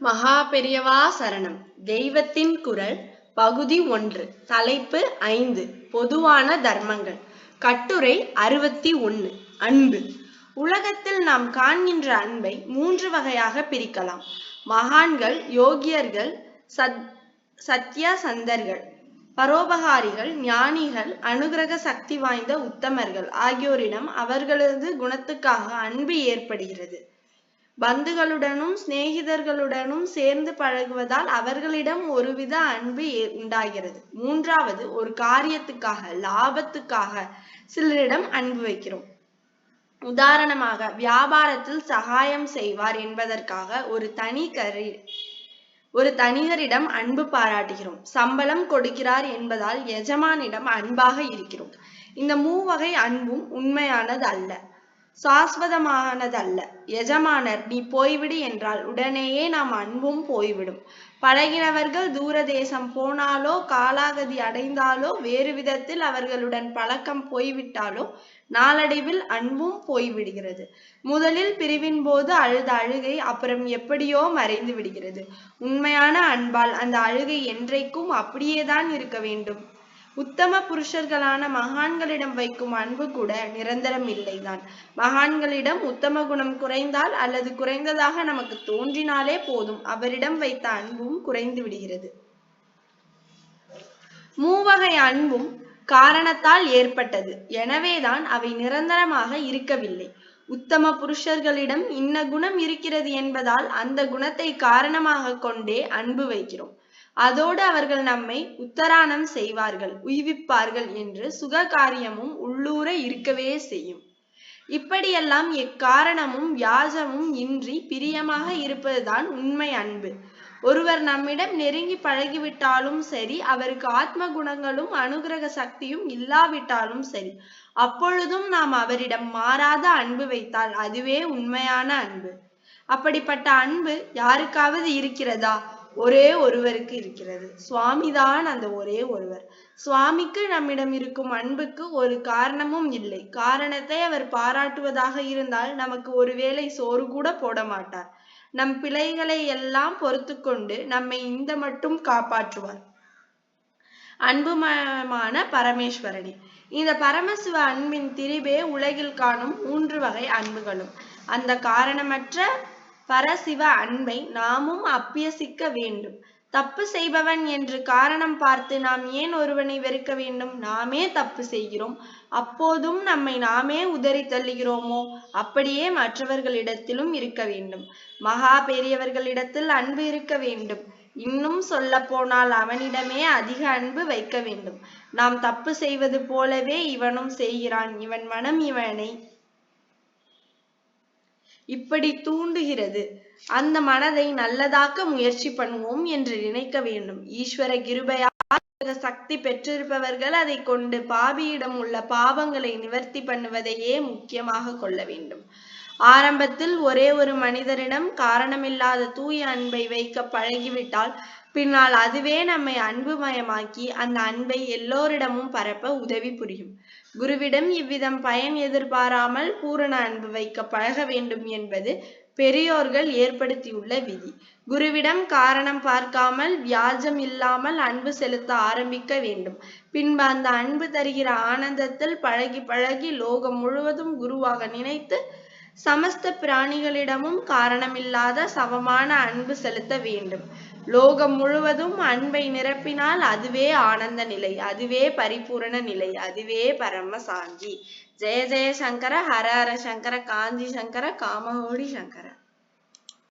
மகா பெரியவா சரணம். தெய்வத்தின் குரல் பகுதி ஒன்று தலைப்பு ஐந்து பொதுவான தர்மங்கள். கட்டுரை அறுபத்தி ஒன்று அன்பு. உலகத்தில் நாம் காண்கின்ற அன்பை மூன்று வகையாக பிரிக்கலாம். மகான்கள் யோகியர்கள் சத் சத்யசந்தர்கள் பரோபகாரிகள் ஞானிகள் அனுகிரக சக்தி வாய்ந்த உத்தமர்கள் ஆகியோரிடம் அவர்களது குணத்துக்காக அன்பு ஏற்படுகிறது. பந்துகளுடனும் சிநேகிதர்களுடனும் சேர்ந்து பழகுவதால் அவர்களிடம் ஒருவித அன்பு உண்டாகிறது. மூன்றாவது ஒரு காரியத்துக்காக லாபத்துக்காக சிலரிடம் அன்பு வைக்கிறோம். உதாரணமாக வியாபாரத்தில் சகாயம் செய்வார் என்பதற்காக ஒரு தனி கரு ஒரு தனிகரிடம் அன்பு பாராட்டுகிறோம். சம்பளம் கொடுக்கிறார் என்பதால் எஜமானிடம் அன்பாக இருக்கிறோம். இந்த மூவகை அன்பும் உண்மையானது அல்ல சாஸ்வதமானதல்ல. எஜமானர் நீ போய்விடு என்றால் உடனேயே நாம் அன்பும் போய்விடும். பழகினவர்கள் தூர தேசம் போனாலோ காலாகதி அடைந்தாலோ வேறு விதத்தில் அவர்களுடன் பழக்கம் போய்விட்டாலோ நாளடைவில் அன்பும் போய்விடுகிறது. முதலில் பிரிவின் போது அழுத அழுகை அப்புறம் எப்படியோ மறைந்து விடுகிறது. உண்மையான அன்பால் அந்த அழுகை என்றைக்கும் அப்படியேதான் இருக்க வேண்டும். உத்தம புருஷர்களான மகான்களிடம் வைக்கும் அன்பு கூட நிரந்தரம் இல்லைதான். மகான்களிடம் உத்தம குணம் குறைந்தால் அல்லது குறைந்ததாக நமக்கு தோன்றினாலே போதும். அவரிடம் வைத்த அன்பும் குறைந்து விடுகிறது. மூவகை அன்பும் காரணத்தால் ஏற்பட்டது. எனவேதான் அவை நிரந்தரமாக இருக்கவில்லை. உத்தம புருஷர்களிடம் இன்ன குணம் இருக்கிறது என்பதால் அந்த குணத்தை காரணமாக கொண்டே அன்பு வைக்கிறோம். அதோடு அவர்கள் நம்மை உத்தராணம் செய்வார்கள் உய்விப்பார்கள் என்று சுக காரியமும் உள்ளூர இருக்கவே செய்யும். இப்படியெல்லாம் எக்காரணமும் வியாஜமும் இன்றி பிரியமாக இருப்பதுதான் உண்மை அன்பு. ஒருவர் நம்மிடம் நெருங்கி பழகிவிட்டாலும் சரி அவருக்கு ஆத்ம குணங்களும் அனுகிரக சக்தியும் இல்லாவிட்டாலும் சரி அப்பொழுதும் நாம் அவரிடம் மாறாத அன்பு வைத்தால் அதுவே உண்மையான அன்பு. அப்படிப்பட்ட அன்பு யாருக்காவது இருக்கிறதா? ஒரே ஒருவருக்கு இருக்கிறது. சுவாமிதான் அந்த ஒரே ஒருவர். சுவாமிக்கு நம்மிடம் இருக்கும் அன்புக்கு ஒரு காரணமும் இல்லை. காரணத்தை அவர் பாராட்டுவதாக இருந்தால் நமக்கு ஒருவேளை சோறு கூட போட மாட்டார். நம் பிழைகளை எல்லாம் பொறுத்து கொண்டு நம்மை இந்த மட்டும் காப்பாற்றுவார். அன்புமயமான பரமேஸ்வரனே இந்த பரமசிவ அன்பின் திரிபே உலகில் காணும் மூன்று வகை அன்புகளும். அந்த காரணமற்ற பரசிவ அன்பை நாமும் அப்பியசிக்க வேண்டும். தப்பு செய்பவன் என்று காரணம் பார்த்து நாம் ஏன் ஒருவனை வெறுக்க வேண்டும்? நாமே தப்பு செய்கிறோம். அப்போதும் நம்மை நாமே உதறி தள்ளுகிறோமோ? அப்படியே மற்றவர்களிடத்திலும் இருக்க வேண்டும். மகா பெரியவர்களிடத்தில் அன்பு இருக்க வேண்டும். இன்னும் சொல்ல போனால் அவனிடமே அதிக அன்பு வைக்க வேண்டும். நாம் தப்பு செய்வது போலவே இவனும் செய்கிறான். இவன் மனம் இவனை இப்படி தூண்டுகிறது. அந்த மனதை நல்லதாக்க முயற்சி பண்ணுவோம் என்று நினைக்க வேண்டும். ஈஸ்வர கிருபையா சக்தி பெற்றிருப்பவர்கள் அதை கொண்டு பாபியிடம் உள்ள பாவங்களை நிவர்த்தி பண்ணுவதையே முக்கியமாக கொள்ள வேண்டும். ஆரம்பத்தில் ஒரே ஒரு மனிதரிடம் காரணமில்லாத தூய அன்பை வைக்க பழகிவிட்டால் பின்னால் அதுவே நம்மை அன்புமயமாக்கி அந்த அன்பை எல்லோரிடமும் பரப்ப உதவி புரியும். குருவிடம் இவ்விதம் பயன் எதிர்பாராமல் பூரண அன்பு வைக்க பழக வேண்டும் என்பது பெரியோர்கள் ஏற்படுத்தியுள்ள விதி. குருவிடம் காரணம் பார்க்காமல் வியாஜம் இல்லாமல் அன்பு செலுத்த ஆரம்பிக்க வேண்டும். பின்பு அந்த அன்பு தருகிற ஆனந்தத்தில் பழகி பழகி லோகம் முழுவதும் குருவாக நினைத்து சமஸ்த பிராணிகளிடமும் காரணமில்லாத சமமான அன்பு செலுத்த வேண்டும். லோகம் முழுவதும் அன்பை நிரப்பினால் அதுவே ஆனந்த நிலை அதுவே பரிபூரண நிலை அதுவே பரம சாந்தி. ஜெய ஜெய சங்கர ஹர ஹர சங்கர காஞ்சி சங்கர காமகோடி சங்கர.